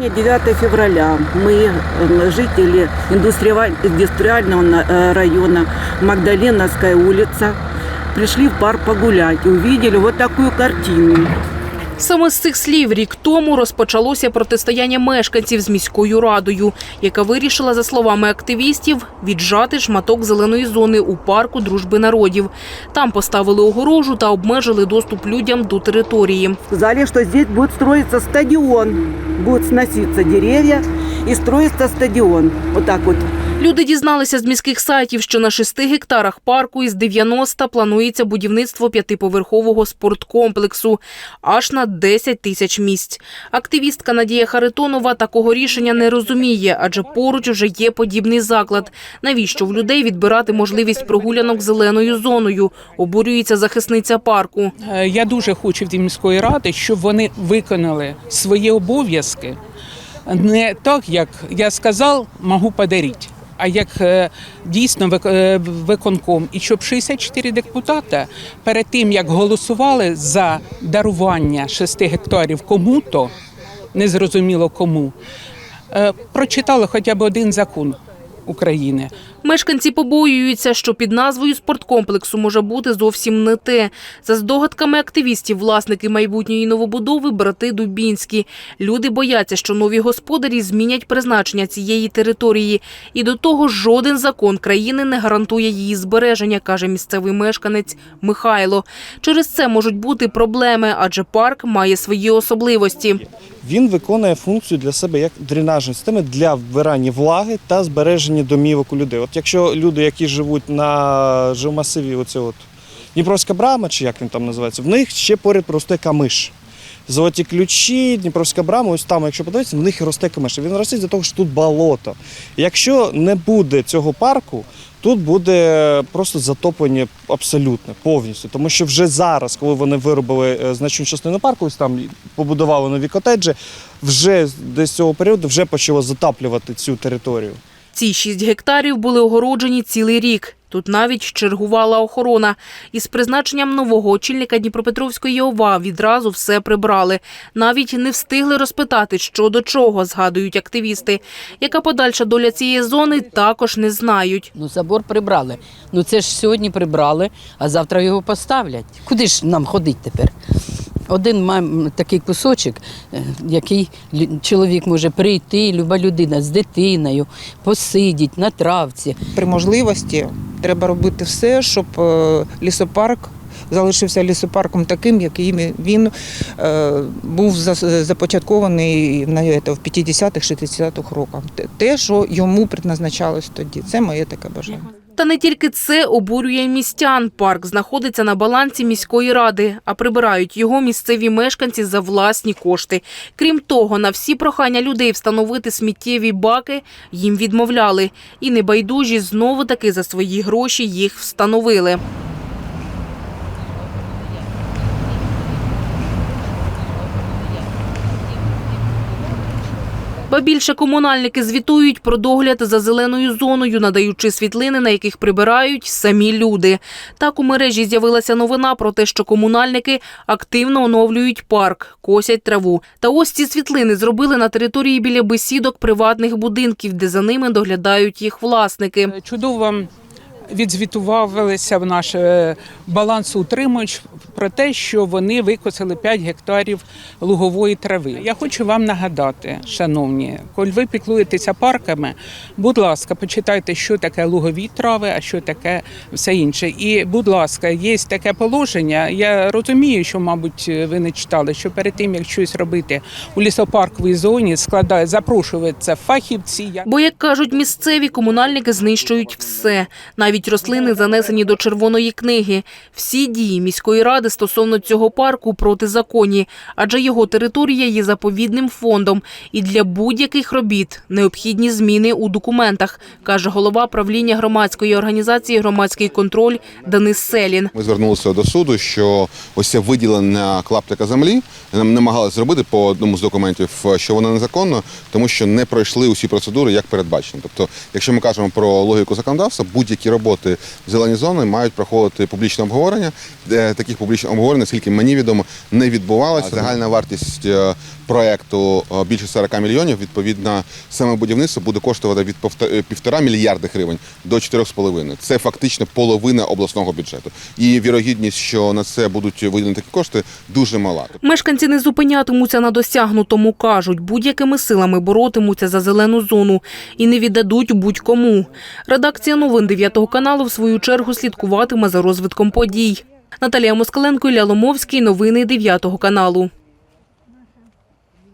9 февраля мы, э, жители индустриаль- индустриального на- э, района Магдаленовская улица, пришли в парк погулять и увидели вот такую картину. Саме з цих слів рік тому розпочалося протистояння мешканців з міською радою, яка вирішила, за словами активістів, віджати шматок зеленої зони у парку дружби народів. Там поставили огорожу та обмежили доступ людям до території. Сказали, что здесь будет строиться стадион, будут сноситься деревья и строится стадион. Вот так вот. Люди дізналися з міських сайтів, що на шести гектарах парку із 90 планується будівництво п'ятиповерхового спорткомплексу аж на 10 тисяч місць. Активістка Надія Харитонова такого рішення не розуміє, адже поруч вже є подібний заклад. Навіщо в людей відбирати можливість прогулянок зеленою зоною? Обурюється захисниця парку. Е, Я дуже хочу від міської ради, щоб вони виконали свої обов'язки. Не так, як я сказав, можу подарити, а як е, дійсно е, виконком. І щоб 64 депутата перед тим, як голосували за дарування 6 гектарів кому-то, незрозуміло кому, е, прочитали хоча б один закон України. Мешканці побоюються, що під назвою спорткомплексу може бути зовсім не те. За здогадками активістів, власники майбутньої новобудови – брати Дубінські. Люди бояться, що нові господарі змінять призначення цієї території. І до того жоден закон країни не гарантує її збереження, каже місцевий мешканець Михайло. Через це можуть бути проблеми, адже парк має свої особливості. Він виконує функцію для себе як дренажної системи для вбирання влаги та збереження домівок у людей. Якщо люди, які живуть на жилмасиві, оце от Дніпровська брама, чи як він там називається, в них ще поряд росте камиш. Золоті ключі, Дніпровська брама, ось там, якщо подивитися, в них росте камиш. Він росте для того, що тут болото. Якщо не буде цього парку, тут буде просто затоплення абсолютно повністю. Тому що вже зараз, коли вони виробили е, значну частину парку, ось там побудували нові котеджі, вже десь цього періоду вже почало затаплювати цю територію. Ці шість гектарів були огороджені цілий рік. Тут навіть чергувала охорона. Із призначенням нового очільника Дніпропетровської ОВА відразу все прибрали. Навіть не встигли розпитати, що до чого, згадують активісти. Яка подальша доля цієї зони, також не знають. Ну, забор прибрали. Ну це ж сьогодні прибрали, а завтра його поставлять. Куди ж нам ходити тепер? Один має такий кусочок, е, який чоловік може прийти, люба людина з дитиною, посидіть на травці. при можливості треба робити все, щоб е, лісопарк залишився лісопарком таким, яким він е, був за- започаткований на в 50-х, 60-х роках. Те, що йому предназначалось тоді. Це моє таке бажання. Та не тільки це обурює містян. Парк знаходиться на балансі міської ради, а прибирають його місцеві мешканці за власні кошти. Крім того, на всі прохання людей встановити сміттєві баки їм відмовляли. І небайдужі знову таки за свої гроші їх встановили. Ба більше комунальники звітують про догляд за зеленою зоною, надаючи світлини, на яких прибирають самі люди. Так у мережі з'явилася новина про те, що комунальники активно оновлюють парк, косять траву. Та ось ці світлини зробили на території біля бесідок приватних будинків, де за ними доглядають їх власники. Чудово відзвітувалися в наш е, балансоутримувач про те, що вони викосили 5 гектарів лугової трави. Я хочу вам нагадати, шановні, коли ви піклуєтеся парками, будь ласка, почитайте, що таке лугові трави, а що таке все інше. І, будь ласка, є таке положення. Я розумію, що, мабуть, ви не читали, що перед тим, як щось робити у лісопарковій зоні, складає запрошуються фахівці. Бо, як кажуть місцеві, комунальники знищують все. Навіть рослини занесені до червоної книги. Всі дії міської ради стосовно цього парку протизаконні, адже його територія є заповідним фондом. І для будь-яких робіт необхідні зміни у документах, каже голова правління громадської організації «Громадський контроль» Денис Селін. Ми звернулися до суду, що ось це виділення клаптика землі нам намагалися зробити по одному з документів, що воно незаконно, тому що не пройшли усі процедури, як передбачено. Тобто, якщо ми кажемо про логіку законодавства, будь-які роботи, входити в зелені зони, мають проходити публічне обговорення. Де таких публічних обговорень, наскільки мені відомо, не відбувалося. Загальна вартість е, проекту е, більше 40 мільйонів. Відповідно, саме будівництво буде коштувати від е, півтора мільярди гривень до 4,5. Це фактично половина обласного бюджету. І вірогідність, що на це будуть виділені такі кошти, дуже мала. Мешканці не зупинятимуться на досягнутому, кажуть, будь-якими силами боротимуться за зелену зону і не віддадуть будь-кому. Редакція новин 9 каналу в свою чергу слідкуватиме за розвитком подій. Наталія Москаленко, Ілля Ломовський. Новини 9 каналу.